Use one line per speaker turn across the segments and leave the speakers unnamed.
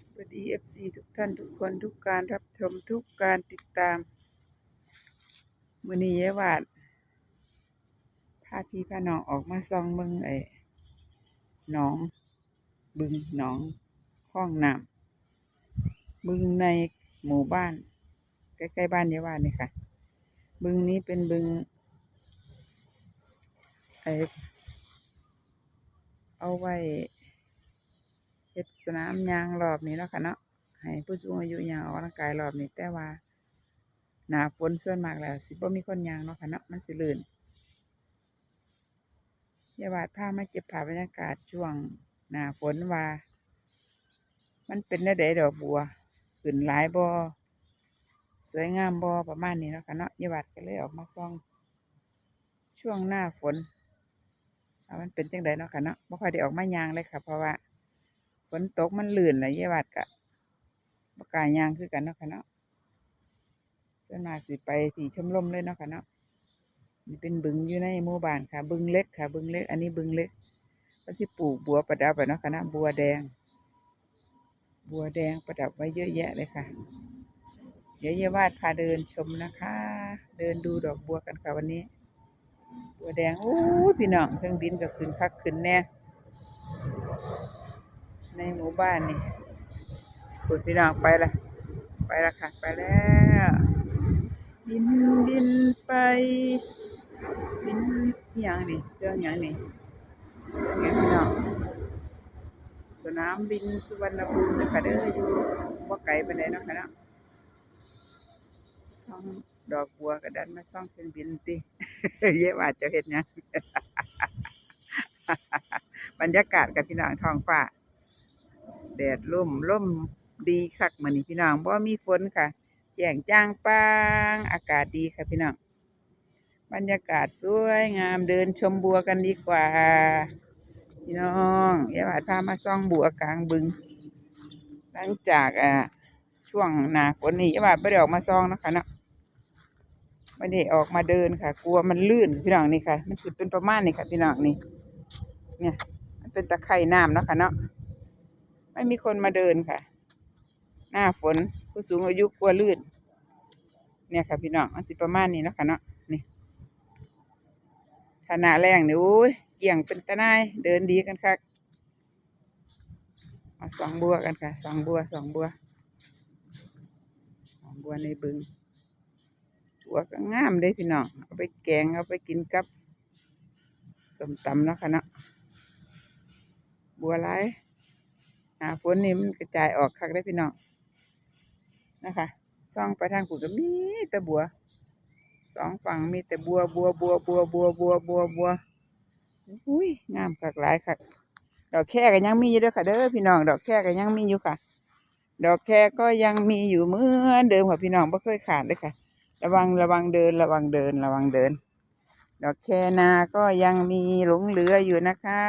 สวัสดีเอฟซีทุกท่านทุกคนทุกการรับชมทุกการติดตามมือนี้เยวาดพาพี่พาน้องออกมาซองเมืองไอ้หนอง บึงหนองห้องน้ำบึงในหมู่บ้าน ใกล้ๆบ้านเยวาดนี่ค่ะ บึงนี้เป็นบึงไอเอาไว้ เฮ็ดสนามยางรอบนี้เนาะค่ะเนาะให้ผู้สูงอายุยางออกกำลังกายรอบนี้แต่ว่าหน้าฝนส่วนมากแล้วสิบ่มีคนยางเนาะค่ะเนาะมันสิลื่นอย่าบาดพามาเก็บภาพบรรยากาศช่วงหน้าฝนว่า มันเป็นได้ดดอกบัวขึ้นหลายบ่สวยงามบ่ประมาณนี้เนาะค่ะเนาะยาบาดก็เลยออกมาส่อง ช่วงหน้าฝนมันเป็นจังไดเนาะค่ะเนาะบ่ค่อยได้ออกมายางเลยค่ะ เพราะว่า ฝนตกมันลื่นแหละยาวัดกะบกล้ายางคือกันเนาะค่ะเนาะส่วนมากสิไปที่ชมรมเลยเนาะค่ะเนาะนี่เป็นบึงอยู่ในหมู่บ้านค่ะ บึงเล็กค่ะ บึงเล็ก อันนี้บึงเล็กก็สิปลูกบัวประดับไปเนาะค่ะนะบัวแดง บัวแดงประดับไว้เยอะแยะเลยค่ะ เดี๋ยวยาวาดพาเดินชมนะคะ เดินดูดอกบัวกันค่ะวันนี้ บัวแดงโอ้ยพี่น้องเครื่องบินก็ขึ้นคักขึ้นแน่ ในหมู่บ้านนี่คุณพี่น้องไปละไปละค่ะ ไปแล้วบินบินไปบินอย่างนี่เครื่องอย่างนี่เงี้ยพี่น้องสนามบินสุวรรณภูมินะคะเด้ออยู่ว่าไกลไปไหนนะคะเนาะซ่องดอกบัวกระดันมาซ่องเครื่องบินติเยาว่าจะเห็นยังบรรยากาศกับพี่น้องทองฟ้า แดดร่มร่มดีคักมื้อนี้พี่น้องบ่มีฝนค่ะแจ้งจ้างปางอากาศดีค่ะพี่น้องบรรยากาศสวยงามเดินชมบัวกันดีกว่า พี่น้องอย่าบาดพามาซ่องบัวกลางบึง หลังจากอ่าช่วงหน้าฝนนี่อย่าบาดไม่ได้ออกมาซ่องนะคะเนาะไม่ได้ออกมาเดินค่ะ กลัวมันลื่นพี่น้องนี่ค่ะ มันคือเป็นประมาณนี้ค่ะ พี่น้องนี่ เนี่ย มันเป็นตะไคร่น้ำเนาะค่ะเนาะ ไม่มีคนมาเดินค่ะ หน้าฝนผู้สูงอายุกลัวลื่น เนี่ยค่ะพี่น้องมันสิประมาณนี้นะคะเนาะนี่ถ้าหน้าแรงเนี่ยโอ้ยเกี่ยงเป็นตะนายเดินดีกันค่ะมาสองบัวกันค่ะสองบัวสองบัวสองบัวในบึงบัวก็งามเลยพี่น้องเอาไปแกงเอาไปกินกับสมตำเนาะค่ะเนาะบัวลาย หาฝนนี่มันกระจายออกคักได้พี่น้องนะคะซ่องไปทางผูกก็มีแต่บัวสองฝั่งมีแต่บัวบัวบัวบัวบัวบัวบัวบัวอุ้ยงามคักหลายคักดอกแค่ก็ยังมีอยู่ด้อค่ะเด้อพี่น้องดอกแค่ก็ยังมีอยู่ค่ะ ดอกแค่ก็ยังมีอยู่เหมือนเดิมค่ะพี่น้องไม่เคยขาดเลยค่ะ ระวังระวังเดินระวังเดินระวังเดิน ดอกแคนาก็ยังมีหลงเหลืออยู่นะคะ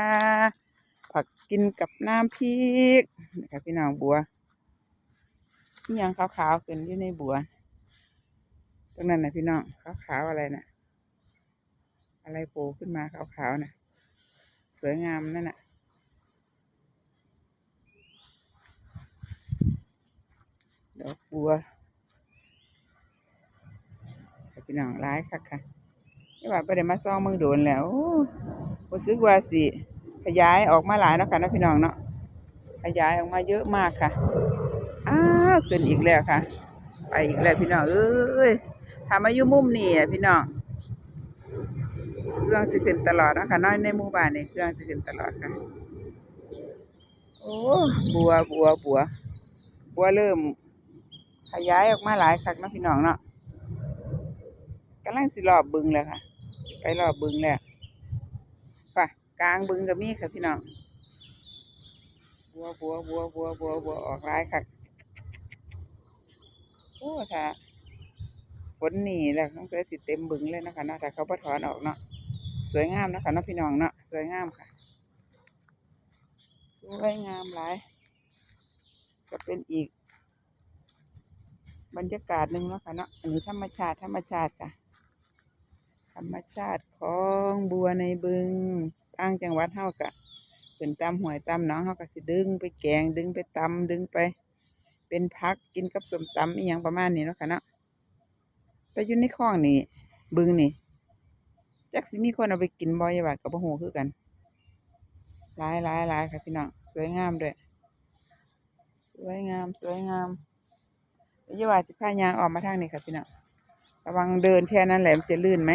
กินกับน้ำพริกนะคะพี่น้องบัวนี่ยังขาวๆขึ้นอยู่ในบัว ตรงนั้นนะพี่น้องขาวๆอะไรนะอะไรโผล่ขึ้นมาขาวๆนะสวยงามนั่นน่ะดอกบัวพี่น้องร้ายค่ะค่ะนี่ว่าไปได้มาซ่องมืองโดนแล้วรู้สึกว่าสิ ขยายออกมาหลายเนาะค่ะนะพี่น้องเนาะขยายออกมาเยอะมากค่ะอ้าวขึ้นอีกแล้วค่ะ ไปอีกแล้วพี่น้องเอ้ยทำมายู่มุมนี่อะพี่น้องเครื่องสิขึ้นตลอดนะคะน้อยในหมู่บ้านนี่เครื่องสิขึ้นตลอดค่ะโอ้บัวบัวบัวบัวเริ่มขยายออกมาหลายคักนะพี่น้องเนาะกำลังสิรอบบึงแล้วค่ะ ไปรอบบึงแล้ว กลางบึงก็มีค่ะพี่น้องบัวบัวบัวบัวบัวบัวออกร้ายค่ะโอ้ถ้าฝนหนีแล้วต้องเสียสิเต็มบึงเลยนะคะเนาะถ้าเขาปถอนออกเนาะสวยงามนะคะเนาะพี่น้องเนาะสวยงามค่ะสวยงามหลายก็เป็นอีก บรรยากาศหนึ่งเนาะค่ะเนาะอันนี้ธรรมชาติธรรมชาติค่ะ ธรรมชาติของบัวในบึง ทางจังหวัดเฮากะขึ้นตามห้วยตามหนองเขาก็สิดึงไปแกงดึงไปตำดึงไป เป็นพักกินกับสมตำอีหยังประมาณนี้เนาะค่ะเนาะแต่อยู่ในคลองนี่บึงนี่จักสิมีคนเอาไปกินบ่อยาบาดกับบ่ฮู้คือกันหลายหลายหลายค่ะพี่น้องสวยงามด้วยสวยงามสวยงามเดี๋ยวอยาว่าสิพายางออกมาทางนี้ค่ะพี่น้องระวังเดินแค่นั้นแหละมันจะลื่นไหม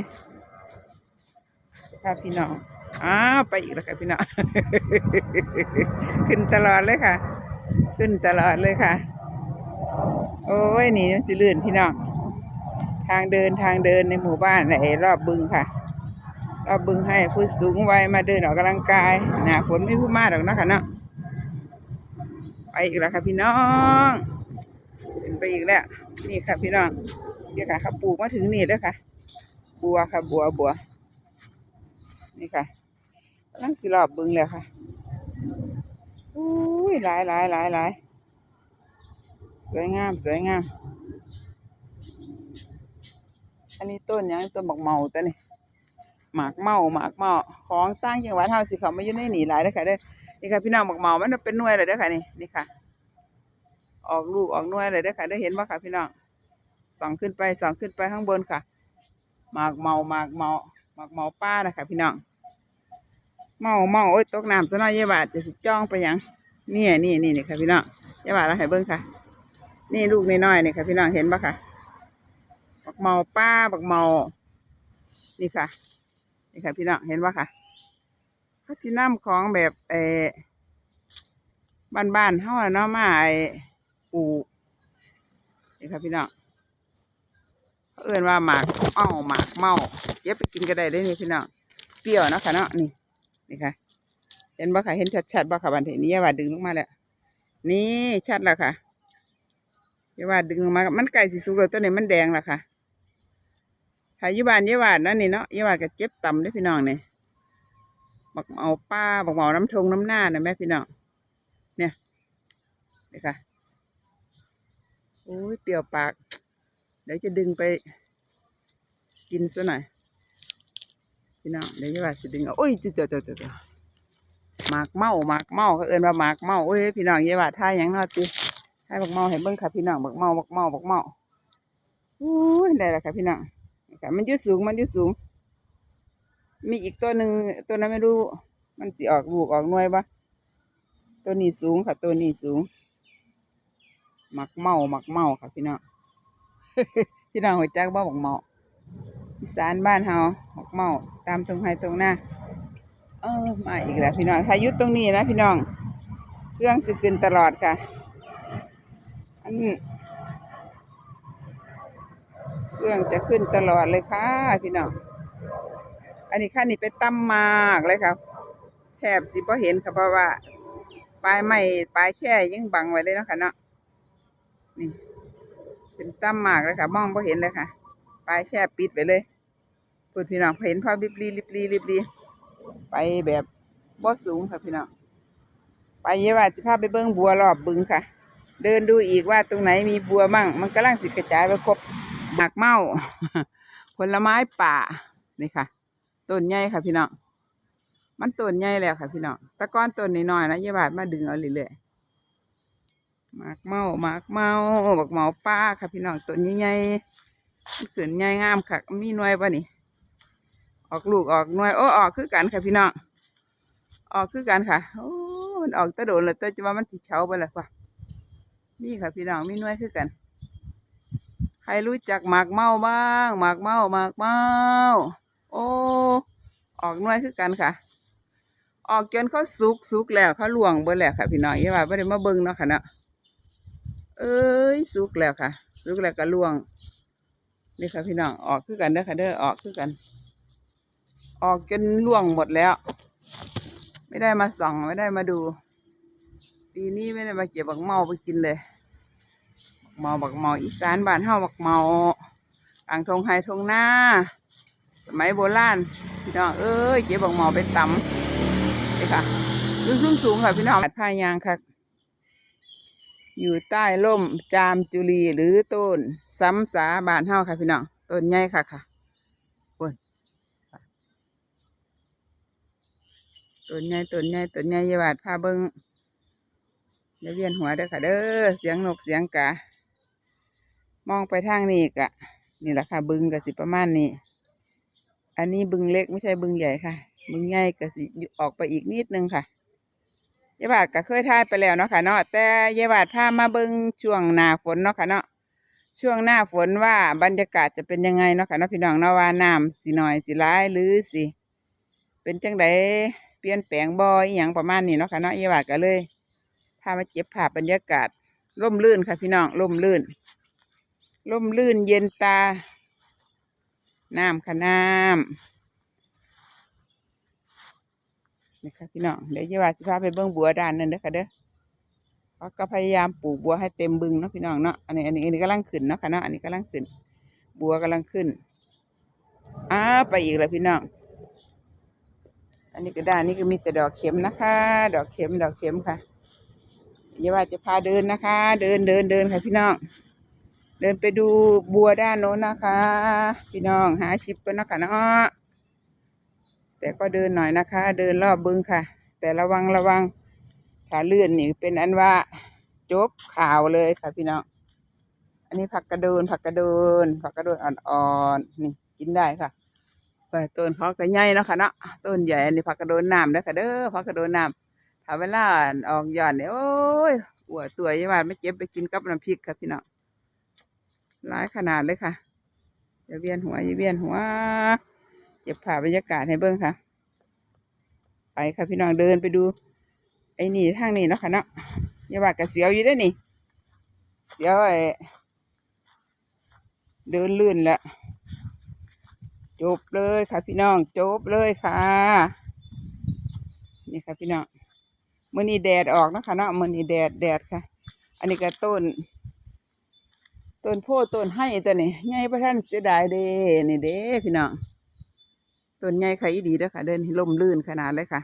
พาพี่น้อง อ้าวไปอีกแล้วค่ะพี่น้องขึ้นตลอดเลยค่ะ ขึ้นตลอดเลยค่ะ โอ้ยนี่มันสิลื่นพี่น้องทางเดินทางเดินในหมู่บ้านไอ้รอบบึงค่ะ รอบบึงให้ผู้สูงวัยมาเดินออกกำลังกายหนาฝนไม่พูดมากหรอกนะค่ะเนาะไปอีกแล้วค่ะพี่น้องเป็นไปอีกแล้วนี่ค่ะพี่น้องนี่ค่ะเขาปลูกมาถึงนี่แล้วค่ะ บัวค่ะบัวบัวนี่ค่ะ กำลังสิรอบบึงแล้วค่ะอุ้ยหลายหลายหลายหลายสวยงามสวยงาม อันนี้ต้นยังต้นบักเมาตัวนี่หมากเมาหมากเมาของตั้งจังหวัดเฮาสิเขาไมาอยู่ในนี่หลายเด้อค่ะเด้อนี่ค่ะพี่น้องบักเมามันเป็นหน่วยเลยเด้อค่ะนี่นี่ค่ะ ออกลูกออกหน่วยเลยเด้อค่ะได้เห็นว่าค่ะพี่น้องส่องขึ้นไปส่องขึ้นไปข้างบนค่ะหมากเมาหมากเมาหมากเมาป้านะคะพี่น้อง เมาเมาโอ้ยตกน้ำซะหน่อยเยาบาทจะสิจ้องไปยังนี่นี่นี่นี่ค่ะพี่น้องเยาบาทเราให้เบิ้งค่ะ นี่ลูกน้อยๆนี่ค่ะพี่น้องเห็นปะค่ะบักเมาป้าบักเมา นี่ค่ะ นี่ค่ะพี่น้องเห็นปะค่ะเขาจีน้ำของแบบเออบ้านๆเฮาอะเนาะมาไอปลูกนี่ค่ะพี่น้องเขาเอื่นว่าหมากเมาหมากเมาเก็บไปกินก็ได้ได้นี่พี่น้องเปรี้ยวนะค่ะเนาะนี่ นี่ค่ะ เห็นปะค่ะ เห็นชัดๆปะค่ะบันเทนี้ยาว่าดึงลงมาแล้วนี่ชัดแล้วค่ะเยาว่าดึงลงมา มันไก่สีสุกแล้วตัวนี้มันแดงและค่ะถ้ายู่บ้านเยาว่านั่นนี่เนาะเยาว่าก็เจ็บต่ำด้อพี่น้องเนี่ยบักเอาป้าบักเอาน้ำทงน้ำหน้านะแม่พี่น้องเนี่ยนี่ค่ะโอ้ยเปรี้ยวปาก เดี๋ยวจะดึงไปกินซะหน่อย พี่น้องเดี๋ยวเยาว่าสิดึงเอาโอ้ยจุดจุดจุดจุดหมากเมาหมากเมาเขาเอินว่าหมากเมาโอ้ยพี่น้องเยาว่าท่ายังนาะติให้บักเมาให้เบิ่งค่ะพี่น้องบักเมาบักเมาบักเมาอู้ได้ล้วค่ะพี่น้องค่ะมันยู่สูงมันยู่สูง มีอีกตัวหนึ่งตัวนั้นไม่รู้ มันสิออกลูกออกหน่วยปะตัวนี้สูงค่ะ ตัวนี้สูงหมักเมาหมักเมาค่ะพี่น้องพี่น้องหัวจักบ่บักเมา อีสานบ้านเฮาบักเมาตามตรงไฮตรงหน้าเออมาอีกแล้วพี่น้องถ้ายุดตรงนี้นะพี่น้อง เครื่องสิขึ้นตลอดค่ะ อันเครื่องจะขึ้นตลอดเลยค่ะ พี่น้อง อันนี้ค่ะนี่ไปตั้มมากเลยครับแทบสิบ่เห็นค่ะเพราะว่าปลายไม้ปลายแค่ยังบังไว้เลยเนาะค่ะเนาะนี่เป็นตั้มมากเลยค่ะ มองบ่เห็นเลยค่ะ ปลายแค่ปิดไปเลยพูดพี่น้องเห็นภาพริบรีริบรีริบรีไปแบบบ่สูงค่ะพี่น้องไปเยาว่าสิพาไปเบิ้งบัวรอบบึงค่ะ เดินดูอีกว่าตรงไหนมีบัวมั่ง มันกำลังสิกระจายไปครบหมากเมาผลไม้ป่านี่ค่ะต้นใหญ่ค่ะพี่น้องมันต้นใหญ่แล้วค่ะพี่น้องตะก้อนต้นน้อยๆนะเยายบาดมาดึงเอาเรื่อยๆหมากเมาหมากเมาบักเมาป่าค่ะพี่น้องต้นใหญ่ๆ มันเกินใหญ่งามค่ะมีหน่วยปะนี่ ออกลูกออกหน่วยโอ้ออกคือกันค่ะพี่น้องออกคือกันค่ะโอ้มันออกตะโดนเลยตัวจะว่ามันสิเฉาไปแล้วป่ะมีค่ะพี่น้องมีหน่วยคือกัน ใครรู้จักหมากเมาบ้างหมากเมาหมากเมาโอ้ออกหน่วยคือกันค่ะ ออกจนเขาสุกสุกแล้วเขาลวงเบิดแล้วค่ะ พี่น้องอย่าว่าไม่ได้มาเบิ่งเนาะค่ะเนาะเอ้ยสุกแล้วค่ะ สุกแล้วก็ลวง นี่ค่ะพี่น้องออกคือกันเด้อค่ะเด้อออกคือกัน ออกจนล่วงหมดแล้ว ไม่ได้มาส่องไม่ได้มาดู ปีนี้ไม่ได้มาเก็บบักเมาไปกินเลยบักเมาบักเมาอีสานบ้านเฮาบักเมาอ่างทงไฮทงหน้าสมัยโบราณพี่น้องเอ้ยเก็บบักเมาไปตำนี่ค่ะดูสูงสูงค่ะพี่น้องพายางค่ะ อยู่ใต้ร่มจามจุลีหรือต้นซ้ำสาบานเฮาค่ะพี่น้องต้นใหญ่ค่ะค่ะโอ้ยต้นใหญ่ต้นใหญ่ต้นใหญ่ยาบาดพาเบิ้งอย่าเวียนหัวเด้อค่ะเด้อเสียงนกเสียงกามองไปทางนี้กะ นี่แหละค่ะ บึงก็สิประมาณนี้ อันนี้บึงเล็กไม่ใช่บึงใหญ่ค่ะ บึงใหญ่ก็สิออกไปอีกนิดนึงค่ะ ยายบาดก็เคยทายไปแล้วเนาะค่ะเนาะแต่ยายบาดพามาเบิ่งช่วงหน้าฝนเนาะค่ะเนาะช่วงหน้าฝนว่าบรรยากาศจะเป็นยังไงเนาะค่ะเนาะพี่น้องเนาะว่าน้ำสิหน่อยสิร้ายหรือสิเป็นจังไดเปลี่ยนแปลงบ่ออหย่างประมาณนี้เนาะค่ะเนาะยายบาดก็เลยพามาเก็บภาพบรรยากาศร่มรื่นค่ะพี่น้องร่มรื่นร่มรื่นเย็นตาน้ำค่ะน้ำ นี่ค่ะพี่น้องเดี๋ยวยายบาสิพาไปเบิ่งบัวด้านนั้นเด้อค่ะเด้อเขาก็พยายามปลูกบัวให้เต็มบึงเนาะพี่น้องเนาะอันนี้อันนี้อันนี้กำลังขึ้นเนาะค่ะเนาะอันนี้กำลังขึ้น บัวกำลังขึ้นอ้าไปอีกแล้วพี่น้องอันนี้ก็ด้านนี้ก็มีแต่ดอกเข็มนะคะ ดอกเข็มดอกเข็มค่ะอย่าว่าจะพาเดินนะคะ เดินเดินเดินค่ะพี่น้อง เดินไปดูบัวด้านโน้นนะคะ พี่น้องหาชิปกันนะคะเนาะ แต่ก็เดินหน่อยนะคะ เดินรอบบึงค่ะ แต่ระวังระวังถ้าเลื่อนนี่เป็นอันว่าจบข่าวเลยค่ะพี่น้องอันนี้ผักกระโดนผักกระโดนผักกระโดนอ่อนๆนี่กินได้ค่ะไปต้นเขาก็ใหญ่เนาะค่ะเนาะต้นใหญ่อันนี้ผักกระโดนน้ำเด้อค่ะเด้อผักกระโดนน้ำถ้าเวลาออกยอดเนี่ยโอ้ยหัวตัวยี่ว่าไม่เจ็บไปกินกับน้ำพริกค่ะพี่น้องร้ายขนาดเลยค่ะอย่าเวียนหัวอย่าเวียนหัว เจ็บผ่าพบรรยากาศให้เบิ้งค่ะ ไปค่ะพี่น้องเดินไปดู ไอ้นี่ทางนี้เนาะค่ะเนาะอย่าว่ากระเสียวอยู่ได้นี่ เสียวไอ้เดินลื่นล้วจบเลยค่ะพี่น้องจบเลยค่ะ นี่ค่ะพี่น้องมื่อนี้แดดออกเนาะคะเนาะมื่อนี้แดดแดดค่ะ อันนี้ก็ต้น ต้นโพธิ์ต้นไห้ตัวนี้ใหญ่ประท่านเสียดายเด้นี่เด้พี่น้อง ต้นใหญ่ค่ะอีดีเด้อค่ะ เดินล่มลื่นขนาดเลยค่ะ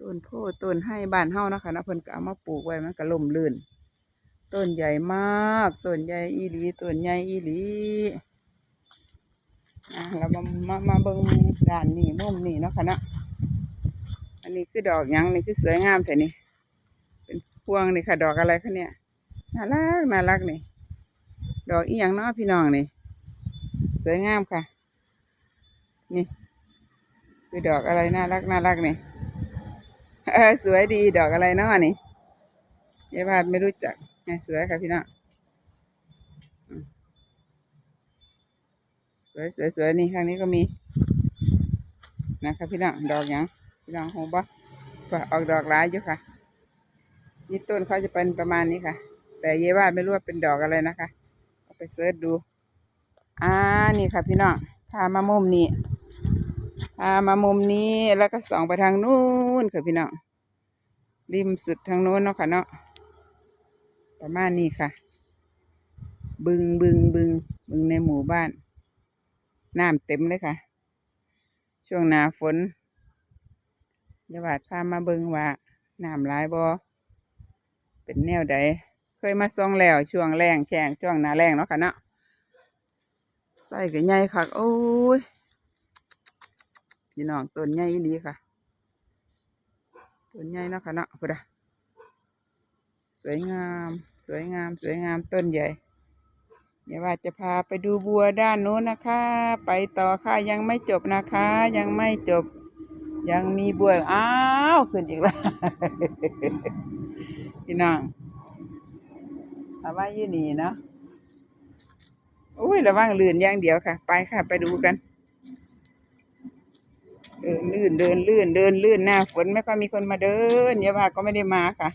ต้นโพต้นให้บ้านเฮานะคะนะเพิ่นก็เอามาปลูกไว้มันก็ล่มลื่น ต้นใหญ่มากต้นใหญ่อีหลีต้นใหญ่อีหลีอะเรามามามาเบิ่งด้านนี้มุมนี้เนาะค่ะเนาะอันนี้คือดอกหยังนี่คือสวยงามแต่นี่เป็นพวงนี่ค่ะ ดอกอะไรคะเนี่ยน่ารักน่ารักนี่ ดอกอีหยังเนาะพี่น้องนี่ สวยงามค่ะ นี่ คือดอกอะไรน่ารักน่ารักนี่เออสวยดีดอกอะไรเนาะนี่ยายบาดไม่รู้จักไงสวยค่ะพี่น้องสวยสวยสวยนี่ข้างนี้ก็มีนะคะพี่น้องดอกหยังพี่น้องหงบ่ก็ออกดอกหลายอยู่ค่ะนี่ต้นเขาจะเป็นประมาณนี้ค่ะ แต่ยายบาดไม่รู้ว่าเป็นดอกอะไรนะคะเอาไปเสิร์ชดูอ่านี่ค่ะพี่น้องพามามุมนี้ พามามุมนี้แล้วก็ส่องไปทางนู้นค่ะพี่น้องริมสุดทางโน้นเนาะค่ะเนาะประมาณนี้ค่ะ บึงบึงบึงบึงในหมู่บ้านน้ำเต็มเลยค่ะ ช่วงหนาฝนเดี๋ยวาดพามาบิงว่าน้ำหลายบ่เป็นแนวใดเคยมาส่องแล้วช่วงแรงแข่งช่วงหนาแรงเนาะค่ะเนาะใส่กับใหญ่ค่ะโอ้ย พี่น้องต้นใหญ่อีค่ะต้นใหญ่นาะค่ะเนาะพุดะสวยงาม สวยงาม สวยงามต้นใหญ่ เดี๋ยวว่าจะพาไปดูบัวด้านโน้นนะคะ ไปต่อค่ะยังไม่จบนะคะ ยังไม่จบ ยังมีบัวอ้าวขึ้นอีกแล้วพี่น้องเอาไว้ยี่นี่เนาะอุ้ยระวังลื่นอย่างเดียวค่ะ ไปค่ะ ไปดูกัน เดินลื่นเดินลื่นเดินลื่นหน้าฝนไม่ค่อยมีคนมาเดินเยาวาก็ไม่ได้มาค่ะ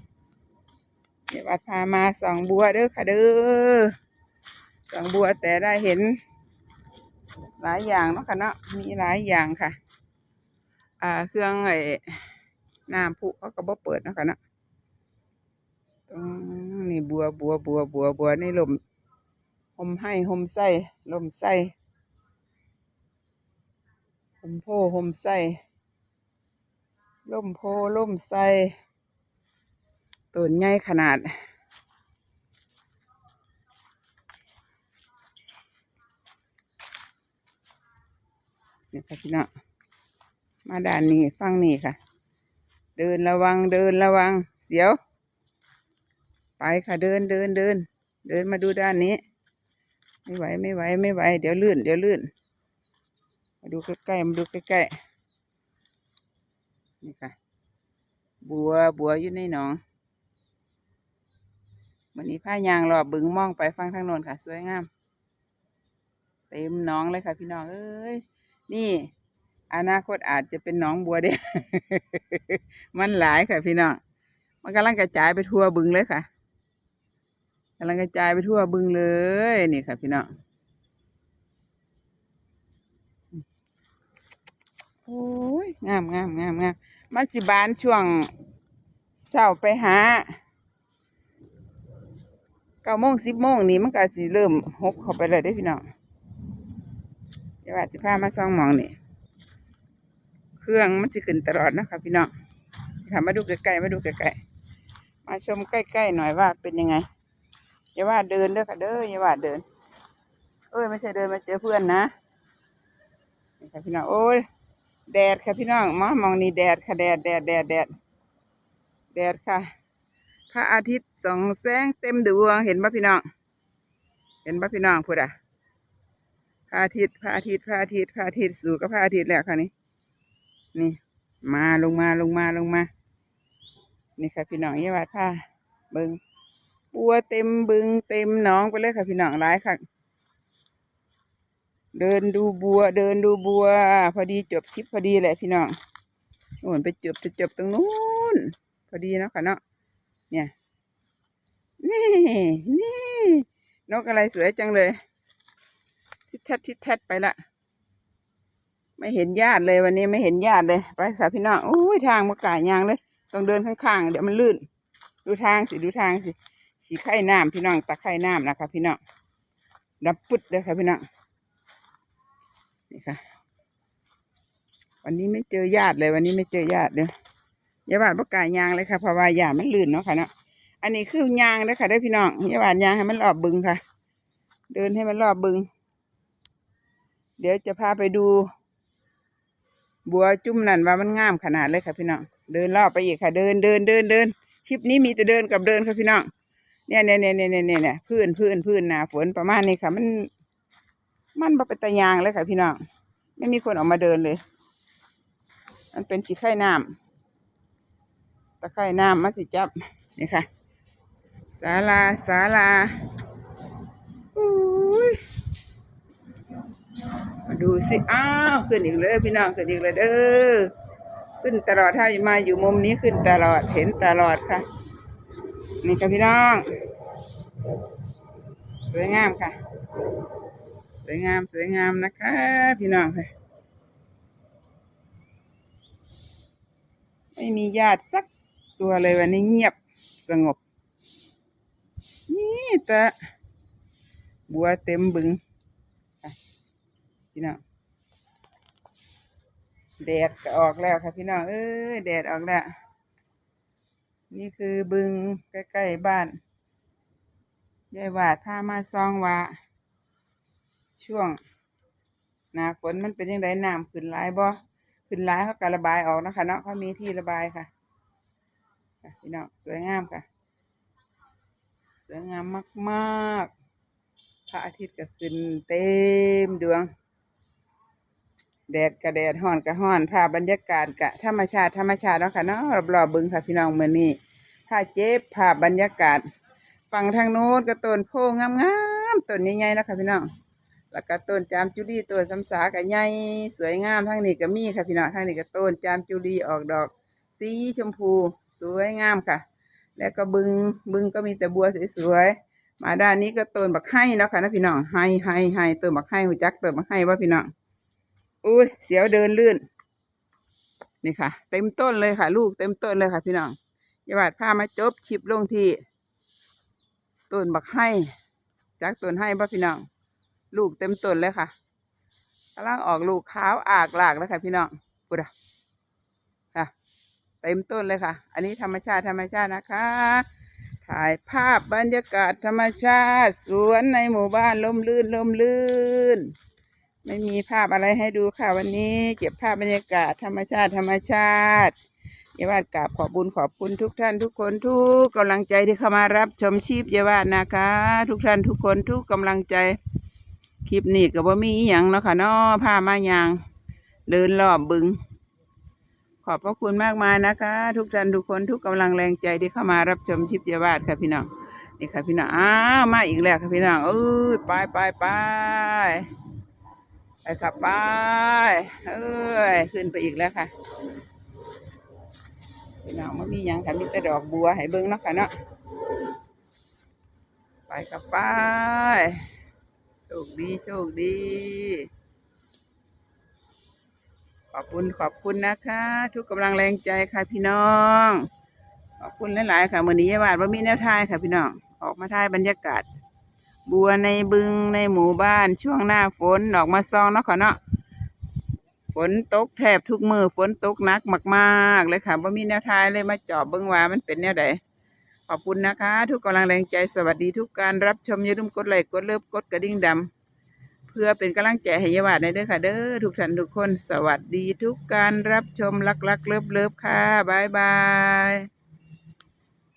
เยาวาพามาสองบัวเด้อค่ะเด้อสองบัวแต่ได้เห็น หลายอย่างเนาะค่ะเนาะมีหลายอย่างค่ะ อ่าเครื่องไอ้น้ำพุเขาก็บ่เปิดเนาะค่ะเนาะตรงนี่บัวบัวบัวบัวบัวนี่ลมหมให้หมไส้ลมไส้ มโพลมไส้ล่มโพล่มไส้ต้นใหญ่ขนาด นี่ค่ะพี่น้องมาด้านนี้ฟังนี่ค่ะ เดินระวังเดินระวัง เสียว ไปค่ะเดินเดินเดิน เดินมาดูด้านนี้ ไม่ไหวไม่ไหวไม่ไหว เดี๋ยวลื่น เดี๋ยวลื่น มาดูใกล้ๆมาดูใกล้ๆนี่ค่ะ บัวบัวอยู่ในหนองวันนี้ผ้ายางรอบบึงมองไปฟังทางโน้นค่ะ สวยงาม เต็มน้องเลยค่ะ พี่น้องเอ้ยนี่ อนาคตอาจจะเป็นน้องบัวเด้ มันหลายค่ะ พี่น้องมันกำลังกระจายไปทั่วบึงเลยค่ะกำลังกระจายไปทั่วบึงเลยนี่ค่ะ พี่น้อง โอ้ยงามงามงามงามมันสิบานช่วงเช้าไปหาเก้าโมงสิบโมงนี่มันก็สิเริ่มหกเข้าไปเลยเด้พี่น้องเดี๋ยวว่าสิพามาซ่องมองนี่เครื่องมันสิขึ้นตลอดนะคะพี่น้องค่ะมาดูใกล้ๆมาดูใกล้ๆมาชมใกล้ๆหน่อยว่าเป็นยังไงอย่าว่าเดินเด้อค่ะเด้ออย่าว่าเดิน เอ้ยไม่ใช่เดินมาเจอเพื่อนนะนี่ค่ะพี่น้องโอ้ย แดดค่ะพี่น้องมามองนี่แดดค่ะแดดแดดแดดแดดแดดค่ะ พระอาทิตย์ส่องแสงเต็มดวงเห็นปะพี่น้อง เห็นปะพี่น้องพูดอะพระอาทิตย์พระอาทิตย์พระอาทิตย์พระอาทิตย์สู่กับพระอาทิตย์แล้วค่ะนี่นี่ มาลงมาลงมาลงมา นี่ค่ะพี่น้องเยาวาผ้าเบิงบัวเต็มบึงเต็มหนองไปเลยค่ะพี่น้องร้ายค่ะ เดินดูบัว เดินดูบัว พอดีจบชิปพอดีแหละพี่น้องโอ้ยไปจบจะจบตรงนู้นพอดีเนาะค่ะเนาะเนี่ยนี่นี่นกอะไรสวยจังเลย ทิดแทดทิดแทดไปละไม่เห็นญาติเลยวันนี้ไม่เห็นญาติเลยไปค่ะพี่น้องโอ้ยทางมากายยางเลย ต้องเดินข้างๆ เดี๋ยวมันลื่น ดูทางสิดูทางสิสีไข่น้ำพี่น้องตะไคร่น้ำนะคะพี่น้องดับปุดเลยค่ะพี่น้อง นี่ค่ะ วันนี้ไม่เจอญาติเลย วันนี้ไม่เจอญาติเลยอย่าบาดปากายยางเลยค่ะเพราะว่าหญ้ามันลื่นเนาะค่ะเนาะอันนี้คือยางเลยค่ะได้อพี่น้องอย่าบาดยางให้มันรอบบึงค่ะ เดินให้มันรอบบึง เดี๋ยวจะพาไปดู บัวจุ่มนั่นว่ามันงามขนาดเลยค่ะพี่น้องเดินรอบไปอีกค่ะ เดินเดินเดินเดินคลิปนี้มีแต่เดินกับเดินค่ะพี่น้องเนี่ยเนี่ยเนี่ยเนี่ยเนี่ยเนี่ยพื้นพื้นพื้นหนาฝนประมาณนี้ค่ะ มัน มันบ่เป็นตะยางเลยค่ะพี่น้อง ไม่มีคนออกมาเดินเลย มันเป็นสีไข่น้ำตะไคร่น้ำมาสิจับนี่ค่ะศาลาศาลาอุ้ยมาดูสิ อ้าว ขึ้นอีกเลยพี่น้อง ขึ้นอีกเลยเด้อ ขึ้นตลอด ถ้ามาอยู่มุมนี้ขึ้นตลอด เห็นตลอดค่ะ นี่ค่ะพี่น้อง สวยงามค่ะ สวยงามสวยงามนะคะ พี่น้องค่ะไม่มีญาติสักตัวเลยวันนี้เงียบสงบ นี่ต่บัวเต็มบึงพี่น้องแดดก็ออกแล้วค่ะพี่น้องเอ้ยแดดออกแล้ว นี่คือบึงใกล้ๆบ้านยายวาดพามาซองว่า ช่วงหนาฝนมันเป็นยังไงน้ำขึ้นหลายบ่ขึ้นหลายเขาการระบายออกนะคะเนาะเขามีที่ระบายค่ะค่ะพี่น้องสวยงามค่ะ สวยงามมากๆพระอาทิตย์ก็ขึ้นเต็มดวง แดดกะแดดห้อนกะห้อนภาพบรรยากาศกะธรรมชาติธรรมชาติเนาะค่ะเนาะรอบๆบึงค่ะพี่น้องเมื่อนี้ภาพเจ็บภาพบรรยากาศฝั่งทางโน้นก็ต้นโพงามๆต้นใหญ่ๆนะคะพี่น้อง แล้วก็ต้นจามจุลีต้นสำสาก็ใหญ่สวยงามทางนี้ก็มีค่ะพี่น้องทางนี้ก็ต้นจามจุลีออกดอก สีชมพู สวยงามค่ะ แล้วก็บึงบึงก็มีแต่บัวสวยๆมาด้านนี้ก็ต้นบักไห้แล้วค่ะนะพี่น้องไห้ไห้ไห้ต้นบักไห้หูจักต้นบักไห้ว่าพี่น้องอุ้ยเสียวเดินลื่นนี่ค่ะ เต็มต้นเลยค่ะ ลูกเต็มต้นเลยค่ะ พี่น้องอยาบาดผ้ามาจบชิบลงที่ต้นบักให้จากต้นให้บ่พี่น้อง ลูกเต็มต้นเลยค่ะกำลังออกลูกขาวอากหลากแล้วค่ะ พี่น้องปุดะค่ะเต็มต้นเลยค่ะ อันนี้ธรรมชาติธรรมชาตินะคะ ถ่ายภาพบรรยากาศธรรมชาติ สวนในหมู่บ้านลมลื่นลมลื่น ไม่มีภาพอะไรให้ดูค่ะ วันนี้เก็บภาพบรรยากาศธรรมชาติธรรมชาติเยาวาดกราบขอบบุญขอบคุณทุกท่านทุกคนทุกกำลังใจที่เข้ามารับชมชีพเยาวาดนะคะ ทุกท่านทุกคนทุกกำลังใจ คลิปนี้ก็บ่มีอหย่างเนาะค่ะเนาะพามายาง เดินรอบบึง ขอบพระคุณมากมายนะคะ ทุกท่านทุกคนทุกกำลังแรงใจที่เข้ามารับชมชิปเยาวาดค่ะพี่น้องนี่ค่ะพี่น้องอ้าวมาอีกแล้วค่ะพี่น้องเอ้ยไปไปไปไปขับไปเอ้ยขึ้นไปอีกแล้วค่ะพี่น้องไม่มียังค่ะมีแต่ดอกบัวให้เบิ้งเนาะค่ะเนาะไปขับไป คดีโชคดี ขอบคุณขอบคุณนะคะ ทุกกำลังแรงใจค่ะพี่น้อง ขอบคุณหลายๆค่ะมือนี้ยาบาดว่ามีแนวทายค่ะพี่น้อง ออกมาทายบรรยากาศ บัวในบึงในหมู่บ้านช่วงหน้าฝนออกมาซองเนาะค่ะเนาะฝนตกแทบทุกมือฝนตกหนักมาก ๆ เลยค่ะว่ามีแนวทายเลยมาจอบเบิ้งว่ามันเป็นแนวใด ขอบคุณนะคะ ทุกกำลังแรงใจสวัสดีทุกการรับชมอย่าลืมกดไลค์กดเลิฟกดกระดิ่งดำเพื่อเป็นกำลังใจให้ยาวาดในเด้อค่ะ เด้อทุกท่านทุกคน สวัสดีทุกการรับชมรักลักเลิฟเลิฟค่ะบายบาย